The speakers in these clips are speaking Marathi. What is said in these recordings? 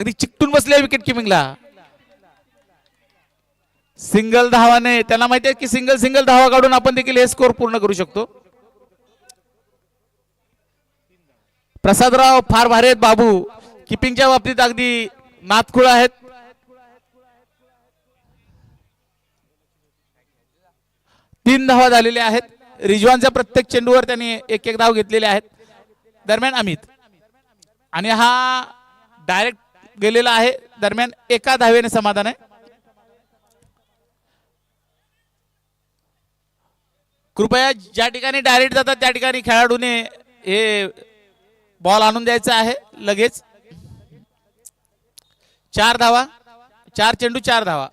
अगदी चिकटून बसले विकेट किपिंगला सिंगल धावाने त्यांना माहिती आहे की सिंगल सिंगल धावा काढून आपण देखील हे स्कोर पूर्ण करू शकतो. प्रसादराव फार भारी आहेत बाबू. किपिंगच्या बाबतीत अगदी नातखुळ आहेत. तीन धावा झालेल्या आहेत. रिजवानच्या प्रत्येक चेंडूवर त्यांनी एक एक धाव घेतलेले आहेत. दरम्यान अमित. आणि हा डायरेक्ट गेलेला आहे. दरम्यान एका धावेने समाधान आहे. कृपया ज्या ठिकाणी डायरेक्ट जातात त्या ठिकाणी खेळाडूने हे बॉल आणून द्यायचा आहे. लगेच. चार धावा. चार चेंडू चार धावा.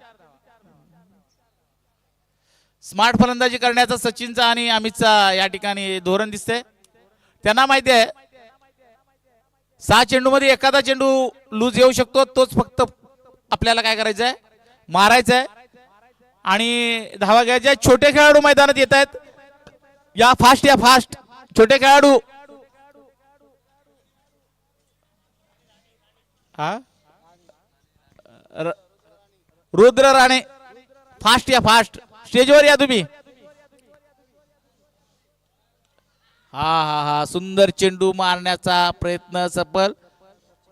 स्मार्ट फलंदाजी करण्याचा सचिनचा आणि अमितचा या ठिकाणी धोरण दिसतंय. त्यांना माहिती आहे सहा चेंडूमध्ये एखादा चेंडू लूज येऊ शकतो तोच फक्त आपल्याला काय करायचं आहे मारायचा आहे आणि धावा घ्यायच्या. छोटे खेळाडू मैदानात येत आहेत. या फास्ट या फास्ट छोटे खेळाडू. हा? रुद्र राणे. फास्ट या फास्ट स्टेजवर या तुम्ही. हा हा हा. सुंदर चेंडू मारण्याचा प्रयत्न सफल.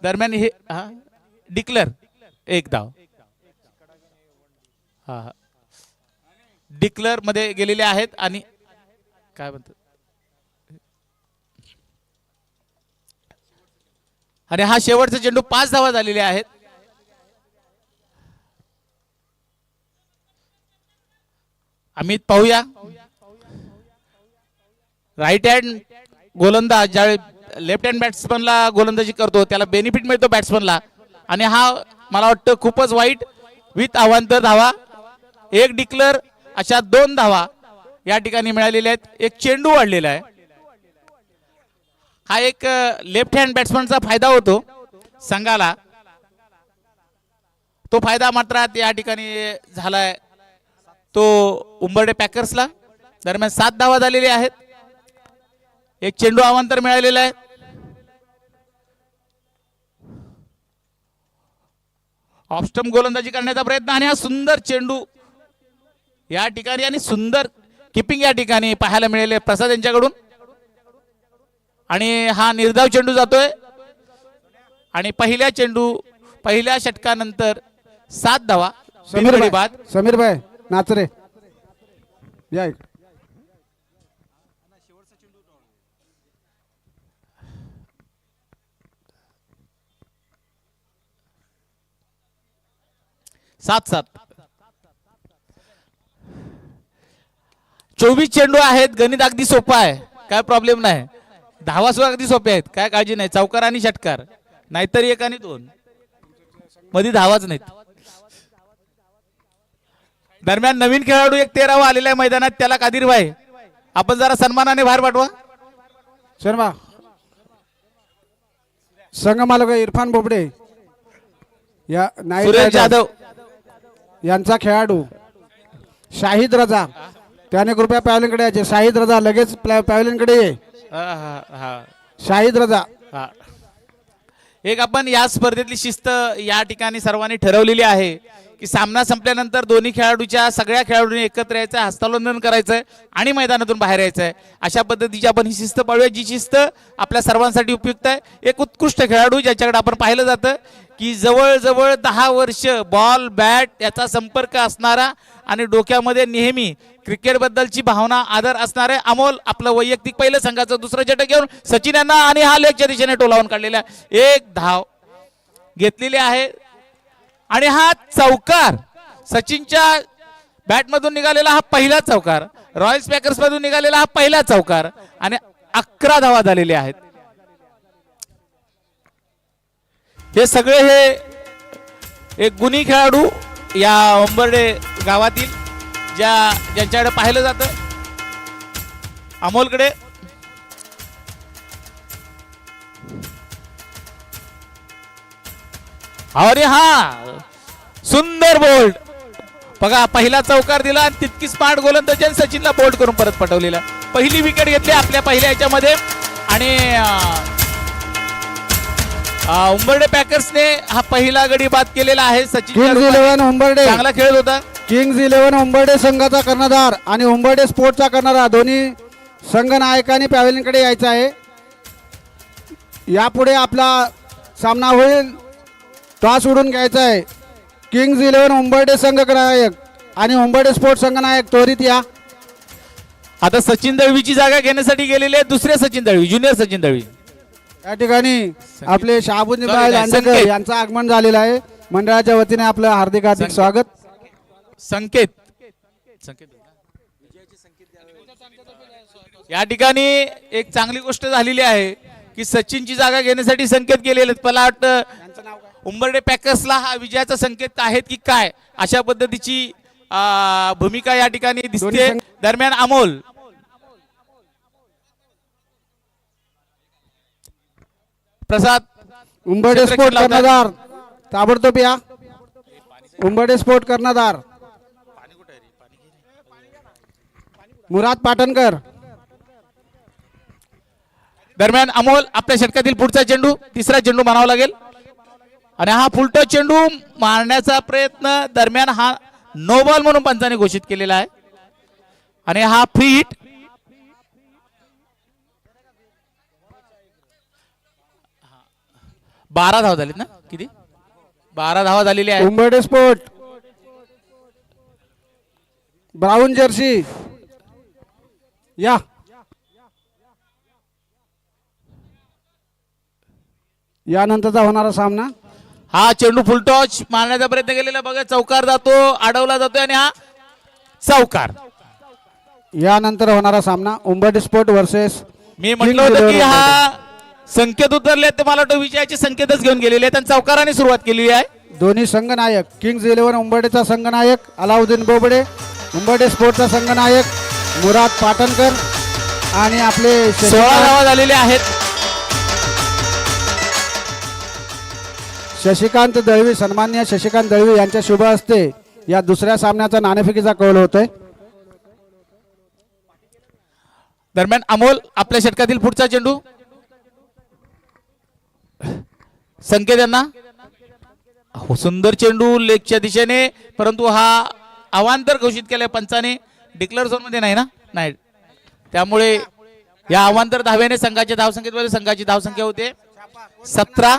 दरम्यान हे हा? डिक्लेअर एक धाव हा हा. डिक्लेअरमध्ये गेलेले आहेत आणि काय म्हणतात? आणि हा शेवटचा चेंडू पाच धावा झालेले आहेत. अमित पाहूया. राईट हँड गोलंदाज ज्यावेळी लेफ्ट हँड बॅट्समनला गोलंदाजी करतो त्याला बेनिफिट मिळतो बॅट्समनला आणि हा मला वाटतं खूपच वाईट विथ अवांतर धावा. एक डिक्लर अशा दोन धावा या ठिकाणी मिळालेल्या आहेत. एक चेंडू वाढलेला आहे. हा एक लेफ्ट हँड बॅट्समनचा फायदा होतो संघाला. तो फायदा मात्र या ठिकाणी झालाय. तो उंबर्डे पॅकर्सला दरम्यान सात धावा झालेले आहेत. एक चेंडू अवांतर मिळालेला आहे. ऑफस्टम गोलंदाजी करण्याचा प्रयत्न आणि हा सुंदर चेंडू या ठिकाणी आणि सुंदर किपिंग या ठिकाणी पाहायला मिळेल प्रसाद यांच्याकडून. आणि हा निर्धाव चेंडू जातोय. आणि पहिल्या चेंडू पहिल्या षटकानंतर सात धावा. समीर बाद. समीर भाई नाचरे या सात सात चोवीस चेंडू आहेत गणित अगदी सोपं आहे. काय प्रॉब्लेम नाही. धावा सुद्धा अगदी सोपे आहेत. काय काळजी नाही. चौकार आणि षटकार. नाहीतर एक आणि दोन. मध्ये धावाच नाहीत. दरम्यान नवीन खेळाडू एक तेरावा आलेला आहे मैदानात. त्याला कादिर भाई. आपण जरा सन्मानाने बाहेर पाठवा. शर्मा. संघ मालक इरफान बोबडे. या नाईक सुरेश जाधव. यांचा खेळाडू शाहिद रजा. त्याने कृपया पॅव्हलिनकडे यायचे. शाहिद रजा लगेच पॅव्हलिनकडे ये. शाहिद रजा. हा. एक आपण या स्पर्धेतली शिस्त या ठिकाणी सर्वांनी ठरवलेली आहे की सामना संपल्यानंतर दोन्ही खेळाडूच्या सगळ्या खेळाडूंनी एकत्र यायचं हस्तांदोलन करायचंय आणि मैदानातून बाहेर यायचं आहे अशा पद्धतीची आपण ही शिस्त पाळूया जी शिस्त आपल्या सर्वांसाठी उपयुक्त आहे. एक उत्कृष्ट खेळाडू ज्याच्याकडे आपण पाहिलं जातं की जवळजवळ दहा वर्ष बॉल बॅट याचा संपर्क असणारा आणि डोक्यामध्ये नेहमी क्रिकेटबद्दलची भावना आदर असणारे अमोल आपलं वैयक्तिक पहिलं संघाचं दुसरं झटक घेऊन सचिन यांना आणि हा लेगच्या दिशेने टोलावून काढलेला आहे. एक धाव घेतलेली आहे आणि हा चौकार सचिनच्या बॅटमधून निघालेला हा पहिला चौकार रॉयल्स पॅकर्स मधून निघालेला हा पहिला चौकार आणि अकरा धावा झालेल्या आहेत हे सगळे हे एक गुणी खेळाडू या अंबर्डे गावातील ज्या ज्यांच्याकडे पाहिलं जातं. अमोलकडे. अरे हा सुंदर बोल्ड बघा पहिला चौकार दिला आणि तितकी स्मार्ट गोलंदाजी सचिनला बोल्ड करून परत पटवलेला. पहिली विकेट घेतली आपल्या पहिल्या याच्यामध्ये. आणि उंबर्डे पॅकर्सने हा पहिला गडी बाद केलेला आहे. Sachin Kings Jadhav eleven Umbarde. चांगला खेळत होता. किंग्ज इलेव्हन उंबर्डे संघाचा कर्णधार आणि उंबर्डे स्पोर्टचा कर्णधार. दोन्ही संघ नायकांनी पॅव्हलियनकडे यायचं आहे. यापुढे आपला सामना होईल. टॉस उडून घ्यायचा आहे. किंग्ज इलेव्हन उंबर्डे संघ नायक आणि उंबर्डे स्पोर्ट्स संघ नायक त्वरित या. आता सचिन दळवीची जागा घेण्यासाठी गेलेले आहेत दुसरे सचिन दळवी ज्युनियर सचिन दळवी. या ठिकाणी आपले शहाबुद्दीन Sorry, भाई नाही, लांडेकर. यांचं आगमन झालेलं आहे. मंडळाच्या वतीने आपलं हार्दिक हार्दिक. स्वागत. संकेत. संकेत. या ठिकाणी एक चांगली गोष्ट झालेली आहे की सचिनची जागा घेण्यासाठी संकेत केलेले आहेत. मला वाटतं उंबर्डे पॅकर्सला हा विजयाचा संकेत आहेत की काय? अशा पद्धतीची भूमिका या ठिकाणी दिसते. दरम्यान अमोल प्रसाद उंबर्डे क्षेत्र स्पोर्ट. कर्णधार. ताबडतोब या. उंबर्डे स्पोर्ट कर्णधार. मुराद पाटणकर. दरम्यान अमोल आपल्या षटकातील पुढचा चेंडू तिसरा चेंडू मानावा लागेल. आणि हा फुलटो चेंडू मारण्याचा प्रयत्न दरम्यान हा नो बॉल म्हणून पंचाने घोषित केलेला आहे. आणि हा फ्री हिट बारा धावा झालीत ना? किती? बारा धावा झालेली आहे. उंबर्डे स्पोर्ट ब्राऊन जर्सी या. यानंतरचा होणारा सामना. हा चेंडू फुलटॉच मारण्याचा प्रयत्न केलेला बघा. चौकार जातो अडवला जातो आणि हा चौकार. यानंतर होणारा सामना. उंबर्डे स्पोर्ट वर्सेस मी म्हटलं होतं की हा संकेत उतरले ते मला वाटतं विजयाचे संकेतच घेऊन गेलेले आहेत आणि चौकाराने सुरुवात केलेली आहे. दोन्ही संघनायक किंग्ज इलेव्हन उंबर्डेचा संघनायक अलाउद्दीन बोबडे उंबर्डे स्पोर्टचा संघनायक मुराद पाटणकर आणि आपले सोळा धावा झालेले आहेत. शशिकांत दळवी सन्मान्य शशिकांत दळवी यांच्या शुभ हस्ते या दुसऱ्या सामन्याचा नाणेफेकीचा कौल होतोय. दरम्यान अमोल आपल्या षटकातील पुढचा चेंडू. संकेत यांना? हो, सुंदर चेंडू लेगच्या दिशेने परंतु हा अवांतर घोषित केलाय पंचाने. डिक्लेअर झोनमध्ये नाही ना? नाही. त्यामुळे या अवांतर धाव्याने संघाच्या धावसंख्येत संघाची धावसंख्या होते. सतरा.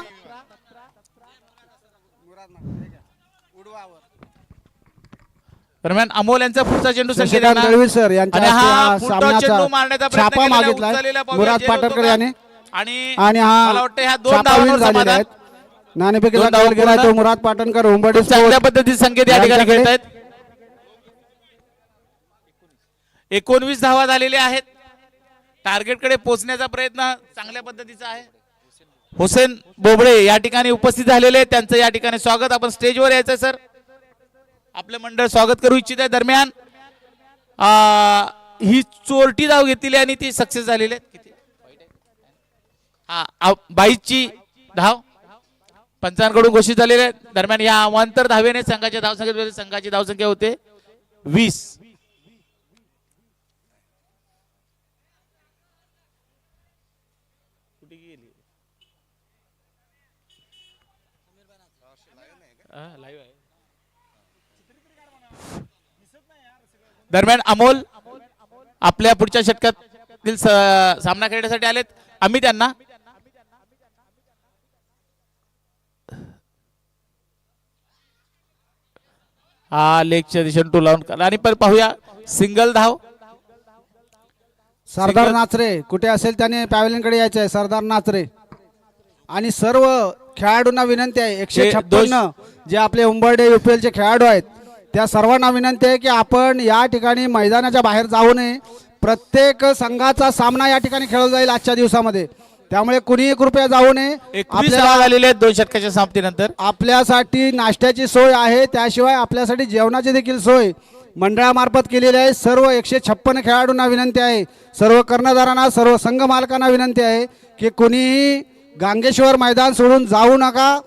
दरम्यान अमोल यांचा पुढचा चेंडू संकेत सर चेंडू मारण्याचा मुराद पाटणकर? याने. आणि आणि मला वाटतं ह्या दोन धावांवर झालेले समाधान. आहेत. नाणेफेकीचा दोन कौल गेलाय तो पूर्ण. मुराद पाटणकर उंबर्डे खूप चांगल्या पद्धतीने संकेत या ठिकाणी. खेळत आहेत एकोणवीस धावा झालेल्या आहेत. टार्गेटकडे पोहोचण्याचा प्रयत्न चांगल्या पद्धतीचा आहे. हुसेन बोबडे या ठिकाणी उपस्थित झालेले आहेत. त्यांचं या ठिकाणी स्वागत. आपण स्टेजवर यायचं सर. आपलं मंडळ स्वागत करू इच्छित आहे. दरम्यान आ, ही चोरटी धाव घेतली आणि ती सक्सेस झालेली आहे. बाईसची धाव. पंचांकडून घोषित झालेले आहेत. दरम्यान या अवांतर धावेने संघाच्या धावसंख्येत संघाची धावसंख्या होते वीस. दरम्यान अमोल आपल्या पुढच्या षटकातील सामना खेळण्यासाठी आलेत. आम्ही त्यांना हा लेगच्या दिशेने टू लावून आणि पण पाहूया. सिंगल धाव. सरदार नाचरे कुठे असेल त्याने पॅव्हलियनकडे यायचं आहे सरदार नाचरे. आणि सर्व खेळाडूंना विनंती आहे. एकशे छप्पन्न जे आपले उंबर्डे UPL चे खेळाडू आहेत त्या सर्वांना विनंती आहे की आपण या ठिकाणी मैदानाच्या बाहेर जाऊ नये. प्रत्येक संघाचा सामना या ठिकाणी खेळला जाईल आजच्या दिवसामध्ये. त्यामुळे कुणीही कृपया जाऊ नये. एकवीस आपल्याला धावा झालेले आहेत दोन षटकाच्या समाप्तीनंतर. आपल्यासाठी नाश्त्याची सोय आहे त्याशिवाय आपल्यासाठी जेवणाची देखील सोय. मंडळामार्फत केलेली आहे. सर्व एकशे छप्पन्न खेळाडूंना विनंती आहे. सर्व कर्णधारांना सर्व संघ मालकांना विनंती आहे की कुणीही गांगेश्वर मैदान सोडून जाऊ नका.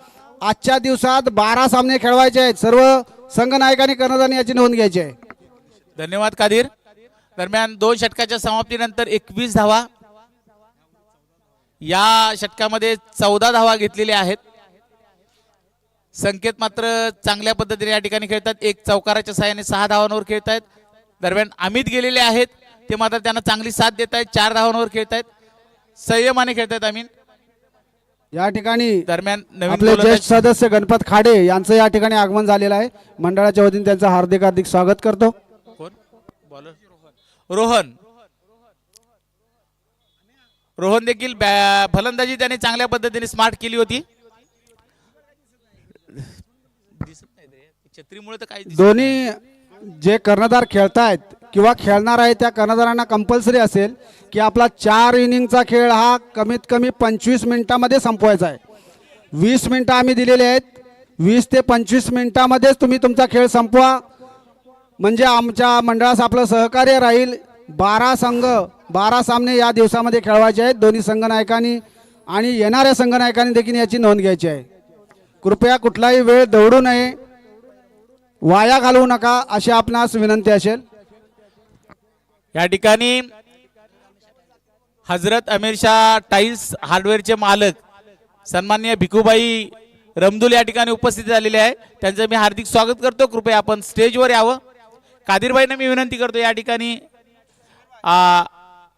आजच्या दिवसात बारा सामने खेळवायचे आहेत. सर्व संघ नायकांनी कर्णधारांनी याची नोंद घ्यायची आहे. धन्यवाद कादिर. दरम्यान दोन षटकाच्या समाप्तीनंतर एकवीस धावा या षटकामध्ये चौदा धावा घेतलेल्या आहेत. संकेत मात्र चांगल्या पद्धतीने या ठिकाणी खेळतात. एक चौकाराच्या सहाय्याने सहा धावांवर खेळत आहेत दरम्यान अमित गेलेले आहेत. ते मात्र त्यांना चांगली साथ देत आहेत. चार धावांवर खेळत आहेत संयमाने खेळत आहेत अमीन. या ठिकाणी दरम्यान नवीन आपले ज्येष्ठ सदस्य गणपत खाडे यांचं या ठिकाणी आगमन झालेलं आहे. मंडळाच्या वतीने त्यांचं हार्दिक हार्दिक स्वागत करतो. कोण? बॉलर. रोहन. रोहन देखील बॅ- फलंदाजी त्याने चांगल्या पद्धतीने स्मार्ट केली होती. छत्रीमुळे तर काही दोन्ही जे कर्णधार खेळतायत किंवा खेळणार आहे त्या कर्णधारांना कंपल्सरी असेल की आपला चार इनिंगचा खेळ हा कमीत कमी पंचवीस मिनिटामध्ये संपवायचा आहे. वीस मिनिटं आम्ही दिलेले आहेत. वीस ते पंचवीस मिनिटामध्येच तुम्ही तुमचा खेळ संपवा. म्हणजे आमच्या मंडळास आपलं सहकार्य राहील. बारा संघ बारा सामने या दिवसामध्ये खेळवायचे आहेत. दोन्ही संघनायकांनी आणि येणाऱ्या संघनायकांनी देखील याची नोंद घ्यायची आहे. कृपया कुठलाही वेळ दौडू नये. वाया घालवू नका अशी आपणास विनंती असेल. या ठिकाणी हजरत अमीर शाह टाईल्स हार्डवेअरचे मालक सन्माननीय भिकूबाई रमदुल या ठिकाणी उपस्थित झालेले आहे त्यांचं मी हार्दिक स्वागत करतो. कृपया आपण स्टेजवर यावं. कादिरबाईंना मी विनंती करतो या ठिकाणी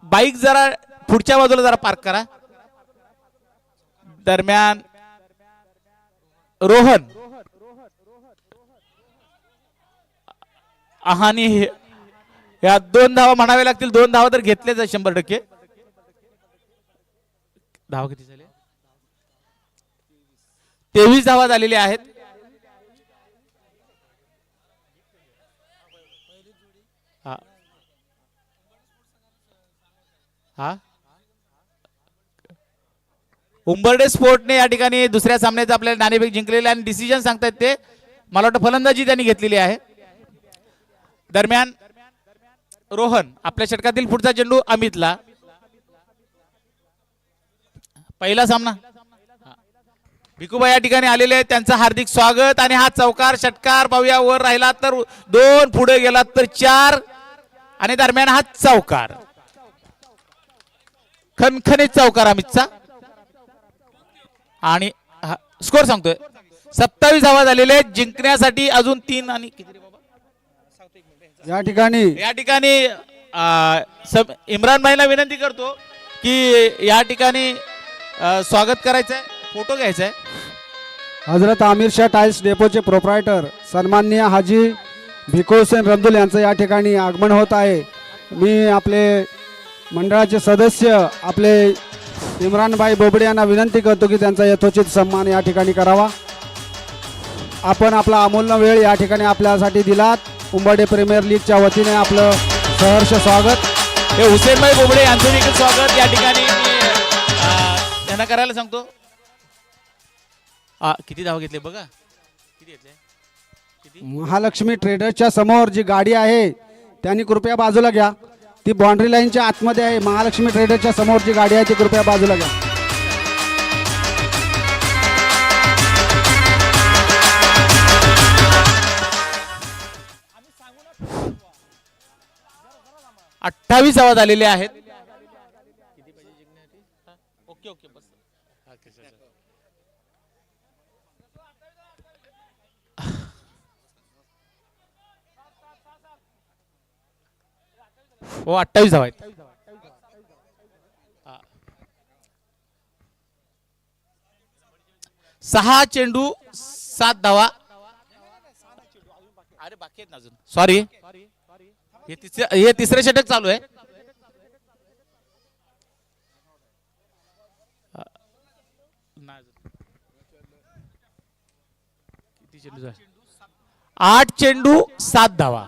बाईक जरा पुढच्या बाजूला जरा पार्क करा. दरम्यान रोहन. आहानी हे- या दोन धावा म्हणावे लागतील. दोन धावा तर घेतलेच आहे शंभर टक्के. धावा किती झाले? तेवीस धावा झालेल्या आहेत. हा? उंबर्डे स्पोर्टने या ठिकाणी दुसऱ्या सामन्याचं आपल्याला नाणेफेक जिंकलेला आणि डिसिजन सांगतायत ते. मला वाटतं फलंदाजी त्यांनी घेतलेली आहे. दरम्यान रोहन आपल्या षटकातील पुढचा चेंडू अमितला. पहिला सामना. हा. या ठिकाणी आलेले आहेत. त्यांचं हार्दिक स्वागत आणि हा चौकार षटकार पाहूया. वर राहिला तर दोन पुढे गेला तर चार. आणि दरम्यान हा चौकार. खनखनीत चौकार अमितचा. आणि स्कोर सांगतोय. सत्तावीस धावा झालेले जिंकण्यासाठी अजून तीन आणि या ठिकाणी या ठिकाणी इम्रान भाईला विनंती करतो की या ठिकाणी स्वागत करायचं आहे फोटो घ्यायचा आहे हजरत आमिर शाह टाईल्स डेपोचे प्रोप्रायटर सन्माननीय हाजी भिको हुसेन रमदुल यांचं या ठिकाणी आगमन होत आहे. मी आपले मंडळाचे सदस्य आपले इम्रानभाई बोबडे यांना विनंती करतो की त्यांचा यथोचित सन्मान या ठिकाणी करावा. आपण आपला अमूल्य वेळ या ठिकाणी आपल्यासाठी दिलात. उंबर्डे प्रीमियर लीगच्या वतीने आपलं सहर्ष स्वागत. हे हुसेनभाई बोबडे यांचं देखील स्वागत. या ठिकाणी मी त्यांना करायला सांगतो. आ, किती धावा घेतले बघा. किती घेतले? किती? महालक्ष्मी ट्रेडर्सच्या समोर जी गाडी आहे त्यांनी कृपया बाजूला घ्या. ती बाउंड्री लाईनच्या आतमध्ये आहे. महालक्ष्मी ट्रेडर्सच्या समोर जी गाडी आहे ती कृपया बाजूला घ्या. अठ्ठावीस धावा झालेले आहेत. ओके ओके बस. हो अठ्ठावीस धावा आहेत. सहा चेंडू सात धावा अरे बाकी आहेत ना अजून सॉरी हे तिसरे हे तिसरे षटक चालू आहे. किती चेंडू? आठ चेंडू सात धावा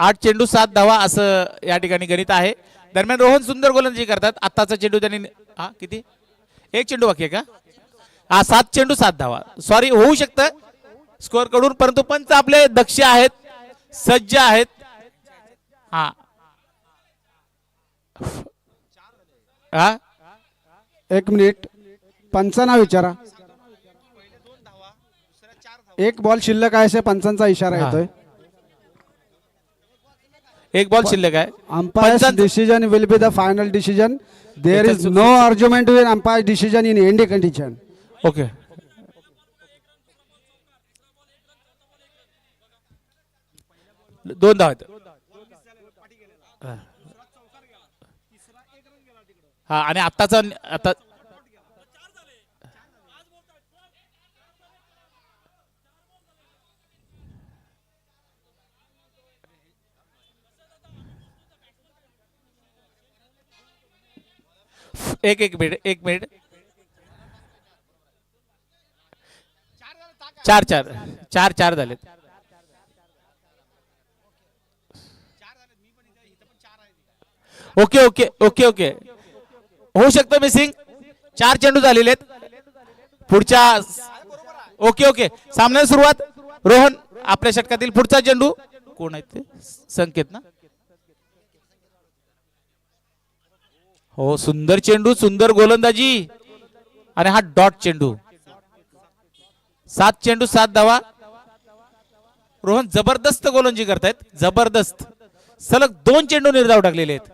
आठ चेंडू सात धावा असं या ठिकाणी गणित आहे. दरम्यान रोहन सुंदर गोलंदाजी करतात. आत्ताचा चेंडू त्यांनी हा किती? एक चेंडू बाकी आहे का? हा सात चेंडू सात धावा. सॉरी होऊ शकतं. स्कोअरकडून परंतु पंच आपले दक्ष आहेत. सज्ज आहेत. हा. हा? एक मिनिट. पंचांना विचारा. एक बॉल शिल्लक आहे असे पंचांचा इशारा. येतोय. एक बॉल शिल्लक आहे. Umpires पंचांचं- decision will be the final decision there is no argument with umpire decision in any condition okay दोन धाव आहेत. हा आणि आत्ताचा आता एक एक मिनिट एक मिनिट. चार चार. चार चार झालेत. Okay okay okay okay. होऊ शकतं मिसिंग चार चेंडू झालेले आहेत. पुढच्या ओके ओके. सामन्याला सुरुवात. रोहन आपल्या षटकातील पुढचा चेंडू. कोण आहेत ते? संकेत ना? हो सुंदर चेंडू सुंदर गोलंदाजी. आणि हा डॉट चेंडू. सात चेंडू सात धावा. रोहन जबरदस्त गोलंदाजी करतायत. जबरदस्त. सलग दोन चेंडू निर्धाव टाकलेले आहेत.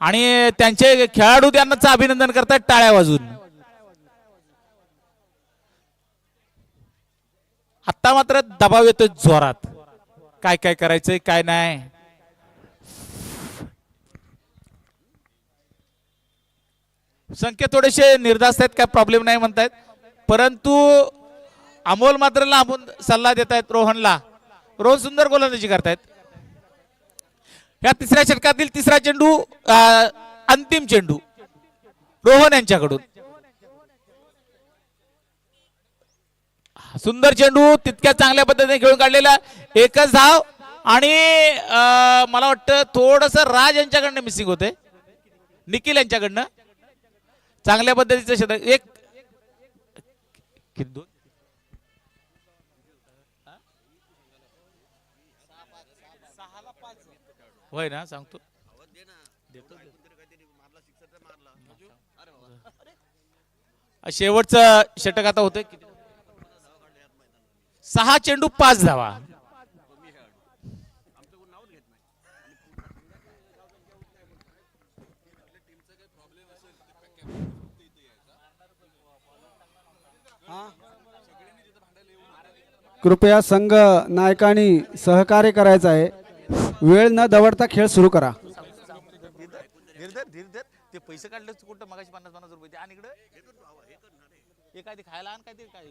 आणि त्यांचे खेळाडू त्यांनाच अभिनंदन करतात टाळ्या वाजून. आता मात्र दबाव येतोय जोरात. काय काय करायचंय काय नाही. संख्या थोडेसे निर्धास्त आहेत काय प्रॉब्लेम नाही म्हणतायत. परंतु अमोल मात्र लांबून सल्ला देत आहेत रोहनला. रोहन सुंदर गोलंदाजी करतायत. या तिसऱ्या षटकातील तिसरा चेंडू अंतिम चेंडू रोहन यांच्याकडून. सुंदर चेंडू तितक्या चांगल्या पद्धतीने खेळून काढलेला. एकच धाव आणि मला वाटतं थोडस राज यांच्याकडनं मिसिंग होते निखिल यांच्याकडनं. चांगल्या पद्धतीचं शतक एक दोन? होय ना सांगतो. शेवटचं षटक आता होतंय. सहा चेंडू पाच धावा. कृपया संघ नायकांनी सहकार्य करायचं आहे. वेळ न दवडता खेळ सुरू करा. ते पैसे काढले कुठं? मगाशी पन्नास पन्नास रुपये आणि इकडे? हे काय ते खायला आण काय ते काय?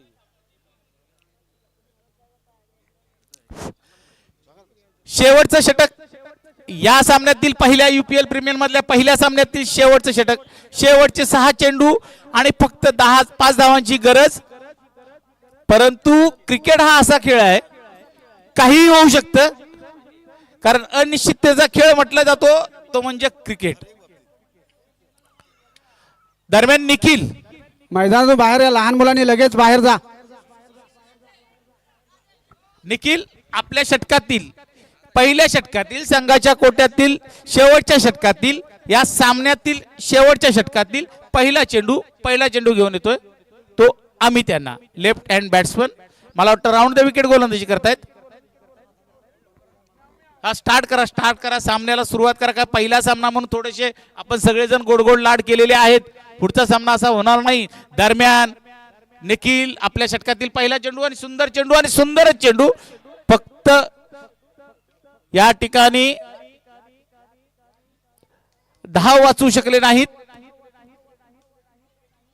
शेवटचं षटक या सामन्यातील पहिल्या युपीएल प्रीमियर मधल्या पहिल्या सामन्यातील शेवटचं षटक. शेवटचे सहा चेंडू आणि फक्त दहा पाच धावांची गरज. परंतु क्रिकेट हा असा खेळ आहे काहीही होऊ शकतं कारण अनिश्चिततेचा खेळ म्हटला जातो तो म्हणजे क्रिकेट. दरम्यान निखिल. मैदानातून बाहेर या लहान मुलांनी लगेच बाहेर जा. निखिल आपल्या षटकातील पहिल्या षटकातील संघाच्या कोट्यातील शेवटच्या षटकातील या सामन्यातील शेवटच्या षटकातील पहिला चेंडू पहिला चेंडू घेऊन येतोय. आम्ही अमित यांना लेफ्ट हँड बॅट्समन मला वाटतं राऊंड द विकेट गोलंदाजी करतायत. हा स्टार्ट करा स्टार्ट करा. सामन्याला सुरुवात करा. का पहिला सामना म्हणून थोडेसे आपण सगळेजण गोड गोड लाड केलेले आहेत. पुढचा सामना असा होणार नाही. दरम्यान निखिल आपल्या षटकातील पहिला चेंडू आणि सुंदर चेंडू आणि सुंदरच चेंडू. फक्त या ठिकाणी दहा वाचू शकले नाहीत.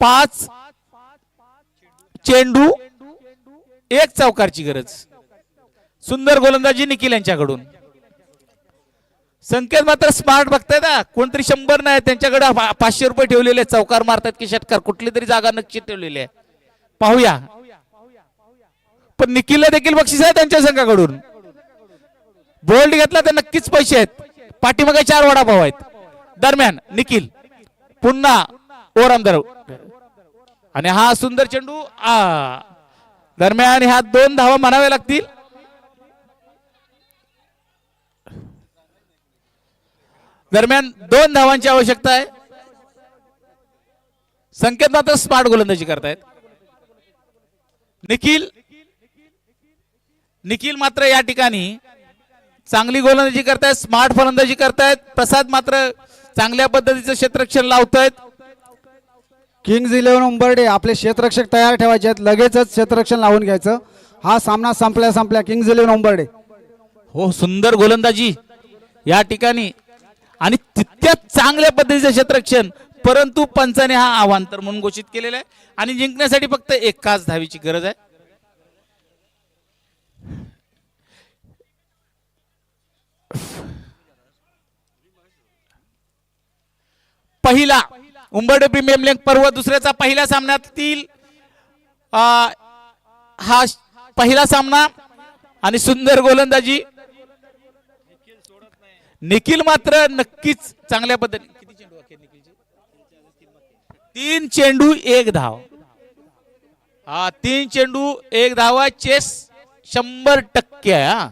पाच चेंडू एक चौकारची गरज. सुंदर गोलंदाजी निखिल यांच्याकडून. संकेत मात्र स्मार्ट बघताय ना. कोणतरी शंभर नाही त्यांच्याकडे पा- पाचशे रुपये ठेवलेले चौकार मारतात की षटकार कुठली तरी जागा नक्की ठेवलेली आहे. पाहूया. पण निखिलला देखील बक्षीस आहे त्यांच्या संघाकडून. बोल्ड घेतला तर नक्कीच पैसे आहेत. पाठीमागे चार वडापाव आहेत. दरम्यान निखिल पुन्हा ओरामदार आणि हा सुंदर चेंडू आ दरम्यान ह्या दोन धावा म्हणाव्या लागतील. दरम्यान दोन धावांची आवश्यकता आहे. संकेत मात्र स्मार्ट गोलंदाजी करतायत. निखिल निखिल मात्र या ठिकाणी चांगली गोलंदाजी करतायत स्मार्ट फलंदाजी करतायत. प्रसाद मात्र चांगल्या पद्धतीचं क्षेत्ररक्षण लावतायत. किंग्ज इलेव्हन उंबर्डे आपले क्षेत्ररक्षक तयार ठेवायचे आहेत. लगेचच क्षेत्ररक्षण लावून घ्यायचं. हा सामना संपल्या संपल्या किंग्ज इलेव्हन उंबर्डे. हो सुंदर गोलंदाजी. या ठिकाणी आणि तितक्यात चांगल्या पद्धतीचं क्षेत्ररक्षण. परंतु पंचाने हा आव्हांतर म्हणून घोषित केलेला आहे. आणि जिंकण्यासाठी फक्त एकाच धावीची गरज आहे. पहिला उंबर्डे प्रीमियम लीग पर्व दुसऱ्याचा पहिल्या सामन्यातील हा पहिला सामना आणि सुंदर गोलंदाजी. निखिल मात्र नक्कीच चांगल्या पद्धतीने किती चेंडू तीन चेंडू एक धाव. हा तीन चेंडू एक धावा चेस शंभर टक्के आहे हा.